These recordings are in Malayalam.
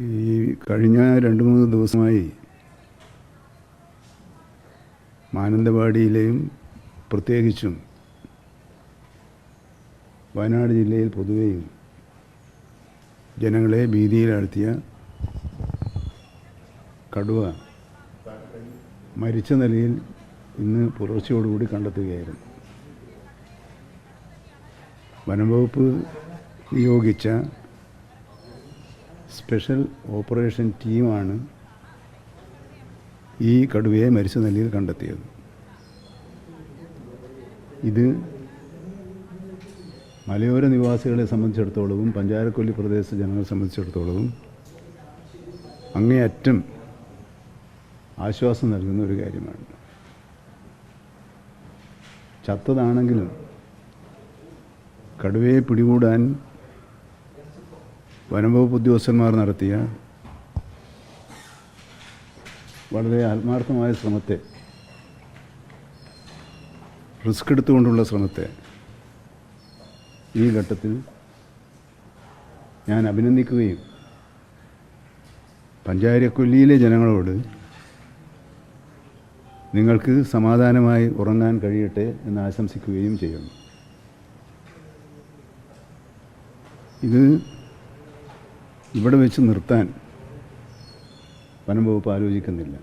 ഈ കഴിഞ്ഞ രണ്ട് മൂന്ന് ദിവസമായി മാനന്തവാടിയിലെയും പ്രത്യേകിച്ചും വയനാട് ജില്ലയിൽ പൊതുവെയും ജനങ്ങളെ ഭീതിയിലാഴ്ത്തിയ കടുവ മരിച്ച നിലയിൽ ഇന്ന് പുലർച്ചയോടുകൂടി കണ്ടെത്തുകയായിരുന്നു. വനംവകുപ്പ് നിയോഗിച്ച സ്പെഷ്യൽ ഓപ്പറേഷൻ ടീമാണ് ഈ കടുവയെ മരിച്ച നിലയിൽ കണ്ടെത്തിയത്. ഇത് മലയോര നിവാസികളെ സംബന്ധിച്ചിടത്തോളവും പഞ്ചാരക്കൊല്ലി പ്രദേശ ജനങ്ങളെ സംബന്ധിച്ചിടത്തോളവും അങ്ങേയറ്റം ആശ്വാസം നൽകുന്ന ഒരു കാര്യമാണ്. ചത്തതാണെങ്കിലും കടുവയെ പിടികൂടാൻ വനംവകുപ്പ് ഉദ്യോഗസ്ഥന്മാർ നടത്തിയ വളരെ ആത്മാർത്ഥമായ ശ്രമത്തെ റിസ്ക് എടുത്തുകൊണ്ടുള്ള ശ്രമത്തെ ഈ ഘട്ടത്തിൽ ഞാൻ അഭിനന്ദിക്കുകയും പഞ്ചായരക്കൊല്ലിയിലെ ജനങ്ങളോട് നിങ്ങൾക്ക് സമാധാനമായി ഉറങ്ങാൻ കഴിയട്ടെ എന്ന് ആശംസിക്കുകയും ചെയ്യുന്നു. ഇത് ഇവിടെ വെച്ച് നിർത്താൻ വനം വകുപ്പ് ആലോചിക്കുന്നില്ല.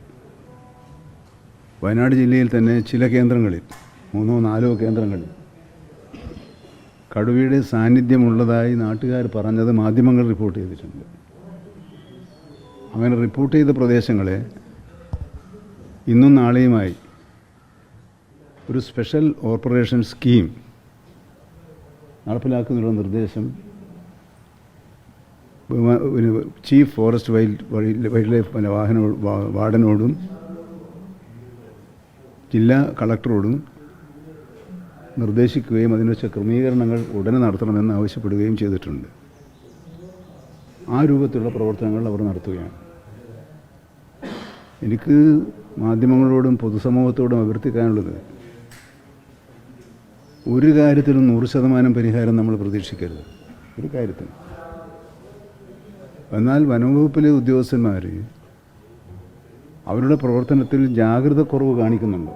വയനാട് ജില്ലയിൽ തന്നെ ചില കേന്ദ്രങ്ങളിൽ മൂന്നോ നാലോ കേന്ദ്രങ്ങളിൽ കടുവയുടെ സാന്നിധ്യമുള്ളതായി നാട്ടുകാർ പറഞ്ഞത് മാധ്യമങ്ങൾ റിപ്പോർട്ട് ചെയ്തിട്ടുണ്ട്. അങ്ങനെ റിപ്പോർട്ട് ചെയ്ത പ്രദേശങ്ങളെ ഇന്നും നാളെയുമായി ഒരു സ്പെഷ്യൽ ഓപ്പറേഷൻ സ്കീം നടപ്പിലാക്കുന്നതിനുള്ള നിർദ്ദേശം chief forest wild wild life പിന്നെ വാഹന വാർഡനോടും ജില്ലാ കളക്ടറോടും നിർദ്ദേശിക്കുകയും അതിനുവച്ച ക്രമീകരണങ്ങൾ ഉടനെ നടത്തണമെന്ന് ആവശ്യപ്പെടുകയും ചെയ്തിട്ടുണ്ട്. ആ രൂപത്തിലുള്ള പ്രവർത്തനങ്ങൾ അവർ നടത്തുകയാണ്. എനിക്ക് മാധ്യമങ്ങളോടും പൊതുസമൂഹത്തോടും അഭ്യർത്ഥിക്കാനുള്ളത് ഒരു കാര്യത്തിലും നൂറ് ശതമാനം പരിഹാരം നമ്മൾ പ്രതീക്ഷിക്കരുത്. ഒരു കാര്യത്തിലും എന്നാൽ വനംവകുപ്പിലെ ഉദ്യോഗസ്ഥന്മാർ അവരുടെ പ്രവർത്തനത്തിൽ ജാഗ്രത കുറവ് കാണിക്കുന്നുണ്ട്.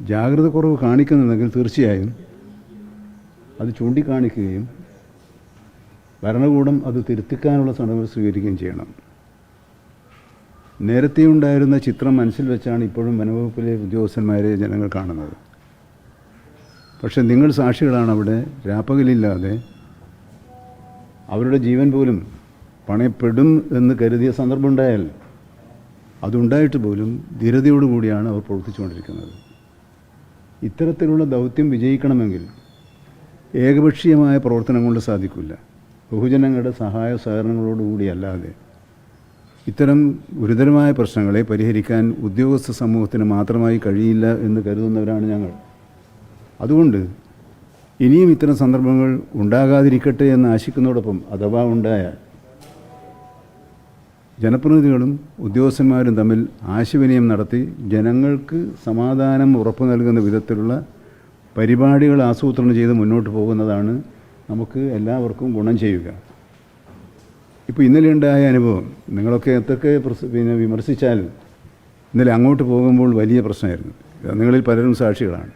ജാഗ്രത കുറവ് കാണിക്കുന്നുണ്ടെങ്കിൽ തീർച്ചയായും അത് ചൂണ്ടിക്കാണിക്കുകയും ഭരണകൂടം അത് തിരുത്തിക്കാനുള്ള നടപടി സ്വീകരിക്കുകയും ചെയ്യണം. നേരത്തെ ഉണ്ടായിരുന്ന ചിത്രം മനസ്സിൽ വെച്ചാണ് ഇപ്പോഴും വനവകുപ്പിലെ ഉദ്യോഗസ്ഥന്മാരെ ജനങ്ങൾ കാണുന്നത്. പക്ഷേ നിങ്ങൾ സാക്ഷികളാണ് അവിടെ രാപ്പകലില്ലാതെ അവരുടെ ജീവൻ പോലും പണയപ്പെടും എന്ന് കരുതിയ സന്ദർഭം ഉണ്ടായാൽ അതുണ്ടായിട്ട് പോലും ധീരതയോടുകൂടിയാണ് അവർ പ്രവർത്തിച്ചുകൊണ്ടിരിക്കുന്നത്. ഇത്തരത്തിലുള്ള ദൗത്യം വിജയിക്കണമെങ്കിൽ ഏകപക്ഷീയമായ പ്രവർത്തനം കൊണ്ട് സാധിക്കില്ല. ബഹുജനങ്ങളുടെ സഹായ സഹകരണങ്ങളോടുകൂടിയല്ലാതെ ഇത്തരം ഗുരുതരമായ പ്രശ്നങ്ങളെ പരിഹരിക്കാൻ ഉദ്യോഗസ്ഥ സമൂഹത്തിന് മാത്രമായി കഴിയില്ല എന്ന് കരുതുന്നവരാണ് ഞങ്ങൾ. അതുകൊണ്ട് ഇനിയും ഇത്തരം സന്ദർഭങ്ങൾ ഉണ്ടാകാതിരിക്കട്ടെ എന്ന് ആശിക്കുന്നതോടൊപ്പം അഥവാ ഉണ്ടായാൽ ജനപ്രതിനിധികളും ഉദ്യോഗസ്ഥന്മാരും തമ്മിൽ ആശയവിനിമയം നടത്തി ജനങ്ങൾക്ക് സമാധാനം ഉറപ്പു നൽകുന്ന വിധത്തിലുള്ള പരിപാടികൾ ആസൂത്രണം ചെയ്ത് മുന്നോട്ട് പോകുന്നതാണ് നമുക്ക് എല്ലാവർക്കും ഗുണം ചെയ്യുക. ഇപ്പോൾ ഇന്നലെ ഉണ്ടായ അനുഭവം നിങ്ങളൊക്കെ എന്തൊക്കെ പിന്നെ വിമർശിച്ചാലും ഇന്നലെ അങ്ങോട്ട് പോകുമ്പോൾ വലിയ പ്രശ്നമായിരുന്നു. നിങ്ങളിൽ പലരും സാക്ഷികളാണ്.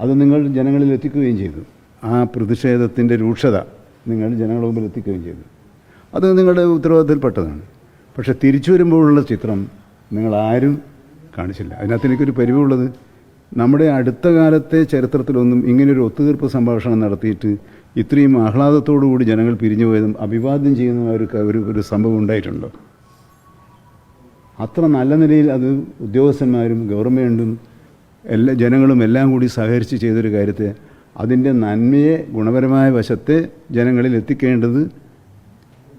അത് നിങ്ങൾ ജനങ്ങളിൽ എത്തിക്കുകയും ചെയ്തു. ആ പ്രതിഷേധത്തിന്റെ രൂക്ഷത നിങ്ങൾ ജനങ്ങളുടെ മുമ്പിൽ എത്തിക്കുകയും ചെയ്തു. അത് നിങ്ങളുടെ ഉത്തരവാദിത്തത്തിൽപ്പെട്ടതാണ്. പക്ഷേ തിരിച്ചു വരുമ്പോഴുള്ള ചിത്രം നിങ്ങൾ ആരും കാണിച്ചില്ല. അതിനകത്ത് എനിക്കൊരു പരിവുള്ളത് നമ്മുടെ അടുത്ത കാലത്തെ ചരിത്രത്തിലൊന്നും ഇങ്ങനൊരു ഒത്തുതീർപ്പ് സംഭാഷണം നടത്തിയിട്ട് ഇത്രയും ആഹ്ലാദത്തോടുകൂടി ജനങ്ങൾ പിരിഞ്ഞു പോയതും അഭിവാദ്യം ചെയ്യുന്ന ഒരു ഒരു ഒരു സംഭവം ഉണ്ടായിട്ടുണ്ടോ? അത്ര നല്ല നിലയിൽ അത് ഉദ്യോഗസ്ഥന്മാരും ഗവൺമെന്റും എല്ലാ ജനങ്ങളും എല്ലാം കൂടി സഹകരിച്ച് ചെയ്തൊരു കാര്യത്തെ അതിന്റെ നന്മയെ ഗുണപരമായ വശത്തെ ജനങ്ങളിൽ എത്തിക്കേണ്ടത്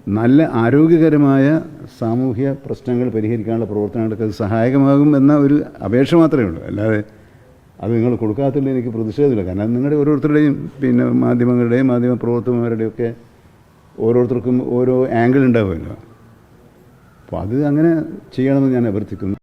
നല്ല ആരോഗ്യകരമായ സാമൂഹ്യ പ്രശ്നങ്ങൾ പരിഹരിക്കാനുള്ള പ്രവർത്തനങ്ങൾക്ക് അത് സഹായകമാകും എന്ന ഒരു അപേക്ഷ മാത്രമേ ഉള്ളൂ. അല്ലാതെ അത് നിങ്ങൾ കൊടുക്കാത്തതിൽ എനിക്ക് പ്രതിഷേധമില്ല. കാരണം നിങ്ങളുടെ ഓരോരുത്തരുടെയും പിന്നെ മാധ്യമങ്ങളുടെയും മാധ്യമ പ്രവർത്തകന്മാരുടെയും ഒക്കെ ഓരോരുത്തർക്കും ഓരോ ആംഗിൾ ഉണ്ടാവുമല്ലോ. അപ്പോൾ അത് അങ്ങനെ ചെയ്യണമെന്ന് ഞാൻ അഭ്യർത്ഥിക്കുന്നു.